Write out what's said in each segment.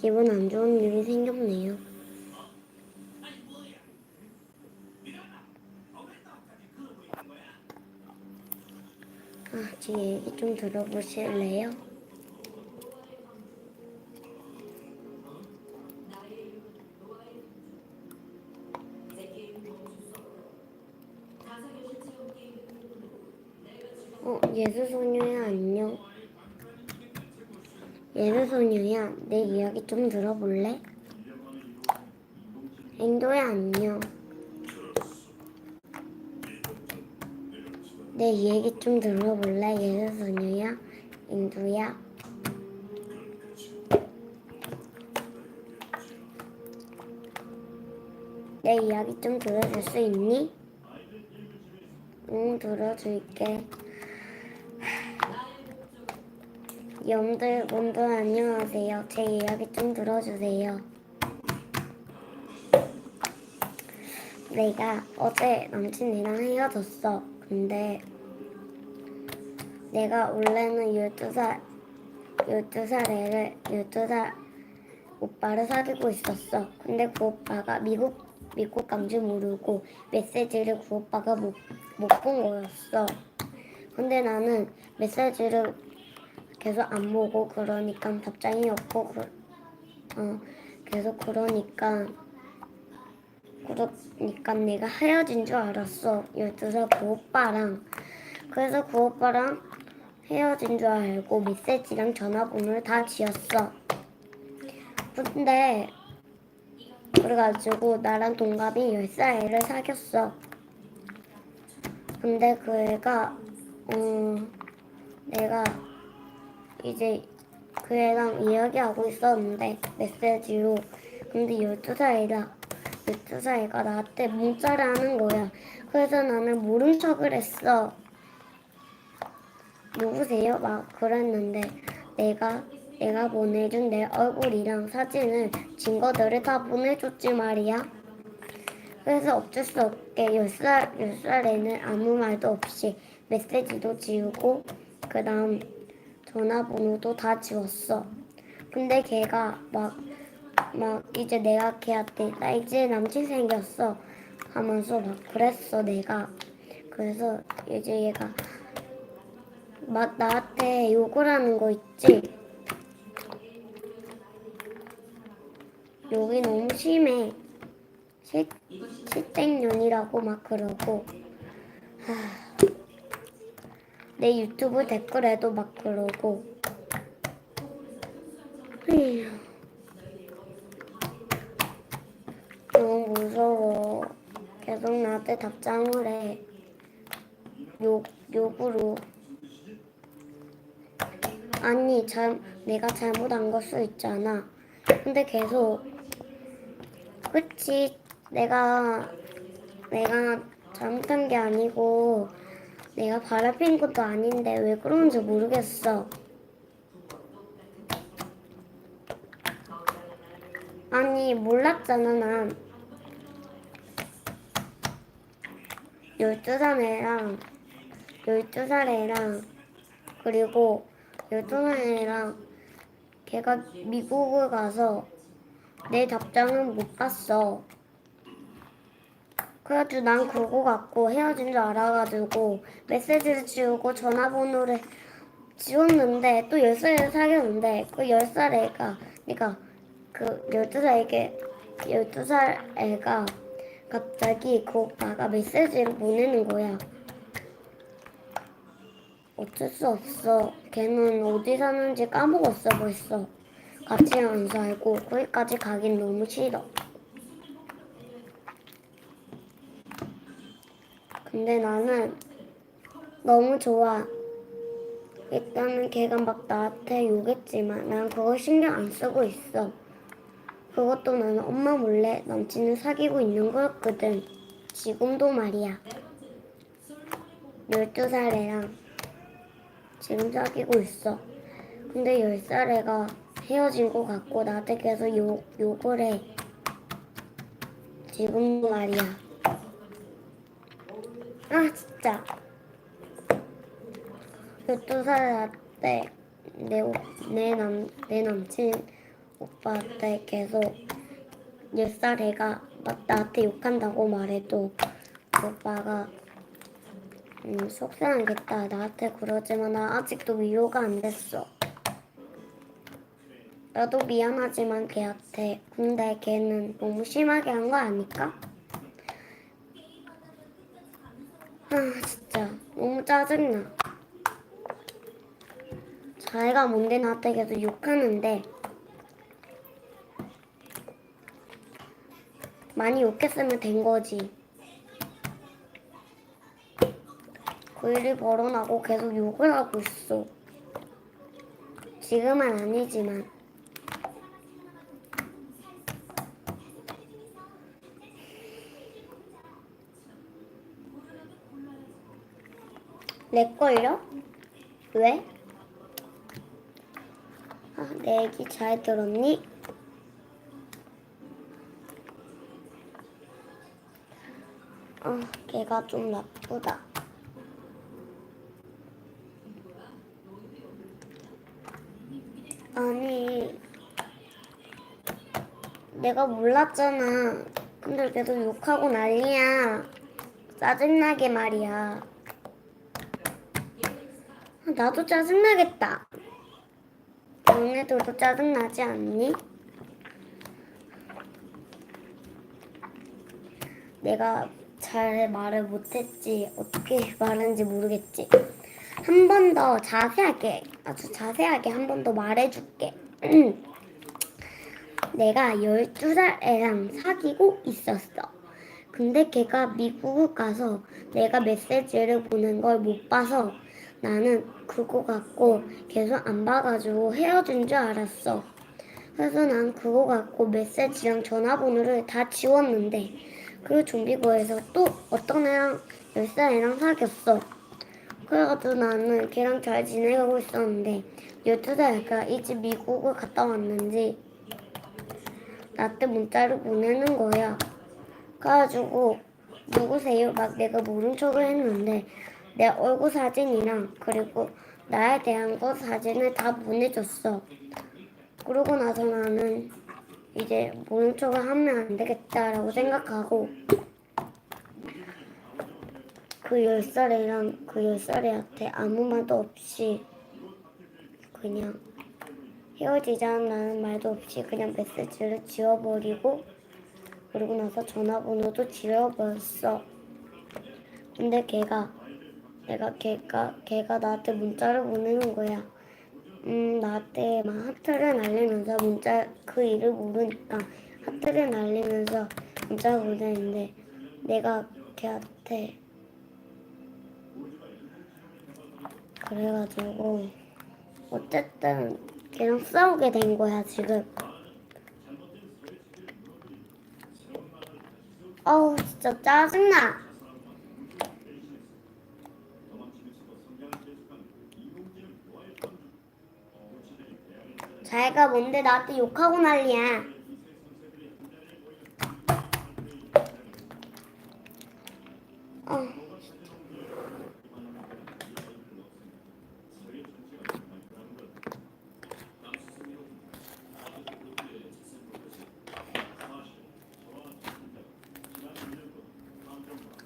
기분 안 좋은 일이 생겼네요. 아, 제 얘기 좀 들어보실래요? 어, 예수소녀야, 안녕. 예수소녀야, 내 이야기 좀 들어볼래? 앵도야, 안녕. 내 얘기 좀 들어볼래? 예수소녀야, 앵도야. 내 이야기 좀 들어줄 수 있니? 응, 들어줄게. 염들 분들 안녕하세요. 제 이야기 좀 들어주세요. 내가 어제 남친이랑 헤어졌어. 근데 내가 원래는 12살 12살 애를 12살 오빠를 사귀고 있었어. 근데 그 오빠가 미국 미국 간지 모르고 메시지를 그 오빠가 못 못 본 거였어. 근데 나는 메시지를 계속 안 보고 그러니까 답장이 없고 그, 어 계속 그러니까 그러니까 내가 헤어진 줄 알았어. 12살 그 오빠랑. 그래서 그 오빠랑 헤어진 줄 알고 메시지랑 전화번호를 다 지웠어. 근데 그래가지고 나랑 동갑이 10살 애를 사귀었어. 근데 그 애가 음 내가 이제 그 애랑 이야기하고 있었는데 메시지로 근데 12살이라 12살이가 나한테 문자를 하는 거야. 그래서 나는 모른 척을 했어. 누구세요? 막 그랬는데 내가 내가 보내준 내 얼굴이랑 사진을 증거들을 다 보내줬지 말이야. 그래서 어쩔 수 없게 10살, 10살에는 아무 말도 없이 메시지도 지우고 그 다음 전화번호도 다 지웠어. 근데 걔가 막, 막 이제 내가 걔한테 나 이제 남친 생겼어 하면서 막 그랬어 내가. 그래서 이제 얘가 막 나한테 욕을 하는 거 있지? 욕이 너무 심해. 실, 실땡년이라고 막 그러고. 하... 내 유튜브 댓글에도 막 그러고. 너무 무서워. 계속 나한테 답장을 해. 욕, 욕으로. 아니, 잘, 내가 잘못한 걸 수 있잖아. 근데 계속, 그치, 내가, 내가 잘못한 게 아니고, 내가 바람핀 것도 아닌데 왜 그러는지 모르겠어. 아니, 몰랐잖아, 난. 12살 애랑, 12살 애랑, 그리고 12살 애랑 걔가 미국을 가서 내 답장은 못 봤어. 그래가지고 난 그거 갖고 헤어진 줄 알아가지고 메시지를 지우고 전화번호를 지웠는데 또 10살을 사귀었는데 그 10살 애가 그러니까 그 12살 애게 12살 애가 갑자기 그 오빠가 메시지를 보내는 거야. 어쩔 수 없어. 걔는 어디 사는지 까먹었어 벌써. 같이 안 살고 거기까지 가긴 너무 싫어. 근데 나는 너무 좋아. 일단은 걔가 막 나한테 욕했지만 난 그거 신경 안 쓰고 있어. 그것도 나는 엄마 몰래 남친을 사귀고 있는 거였거든. 지금도 말이야. 12살 애랑 지금 사귀고 있어. 근데 10살 애가 헤어진 거 같고 나한테 계속 욕, 욕을 해. 지금도 말이야. 아 진짜 12살 때 내 내남내 남친 오빠한테 계속 10살 애가 막 나한테 욕한다고 말해도 그 오빠가 음, 속상하겠다. 나한테 그러지만 나 아직도 위로가 안 됐어. 나도 미안하지만 걔한테 근데 걔는 너무 심하게 한 거 아닐까? 아 진짜 너무 짜증나. 자기가 뭔데 나한테 계속 욕하는데 많이 욕했으면 된 거지. 그 일이 벌어나고 계속 욕을 하고 있어. 지금은 아니지만. 내 걸요? 왜? 아, 내 얘기 잘 들었니? 아, 걔가 좀 나쁘다. 아니, 내가 몰랐잖아. 근데 계속 욕하고 난리야. 짜증나게 말이야. 아, 나도 짜증나겠다. 너네들도 짜증나지 않니? 내가 잘 말을 못했지. 어떻게 말하는지 모르겠지. 한 번 더 자세하게, 아주 자세하게 한 번 더 말해줄게. 내가 12살 애랑 사귀고 있었어. 근데 걔가 미국 가서 내가 메시지를 보낸 걸 못 봐서 나는 그거 갖고 계속 안 봐가지고 헤어진 줄 알았어. 그래서 난 그거 갖고 메시지랑 전화번호를 다 지웠는데 그 좀비고에서 또 어떤 애랑 10살 애랑 사귀었어. 그래가지고 나는 걔랑 잘 지내가고 있었는데 12살가 이제 미국을 갔다 왔는지 나한테 문자를 보내는 거야. 그래가지고 누구세요? 막 내가 모른 척을 했는데 내 얼굴 사진이랑 그리고 나에 대한 거 사진을 다 보내줬어. 그러고 나서 나는 이제 모른 척을 하면 안 되겠다라고 생각하고 그 열 살이랑 그 열 살애한테 아무 말도 없이 그냥 헤어지자는 말도 없이 그냥 메시지를 지워버리고 그러고 나서 전화번호도 지워버렸어. 근데 걔가 내가 걔가 걔가 나한테 문자를 보내는 거야. 음 나한테 막 하트를 날리면서 문자 그 일을 모르니까 하트를 날리면서 문자를 보내는데 내가 걔한테 그래가지고 어쨌든 걔랑 싸우게 된 거야 지금. 어우 진짜 짜증나. 자기가 뭔데 나한테 욕하고 난리야. 어.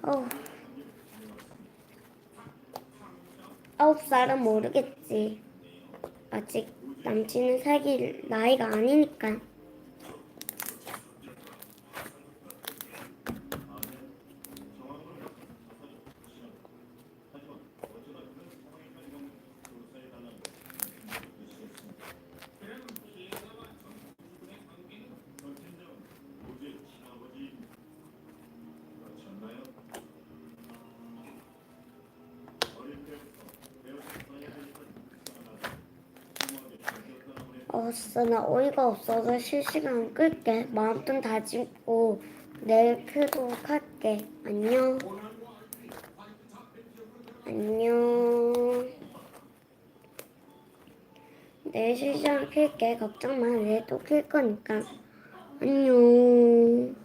어. 아홉 살은 모르겠지. 아직 남친을 사귈 나이가 아니니까. 어, 진짜 나 어이가 없어서 실시간 끌게. 마음 좀 다짐고 내일 켜도록 할게. 안녕. 안녕. 내일 실시간 켤게. 걱정 마. 내일 또켤 거니까. 안녕.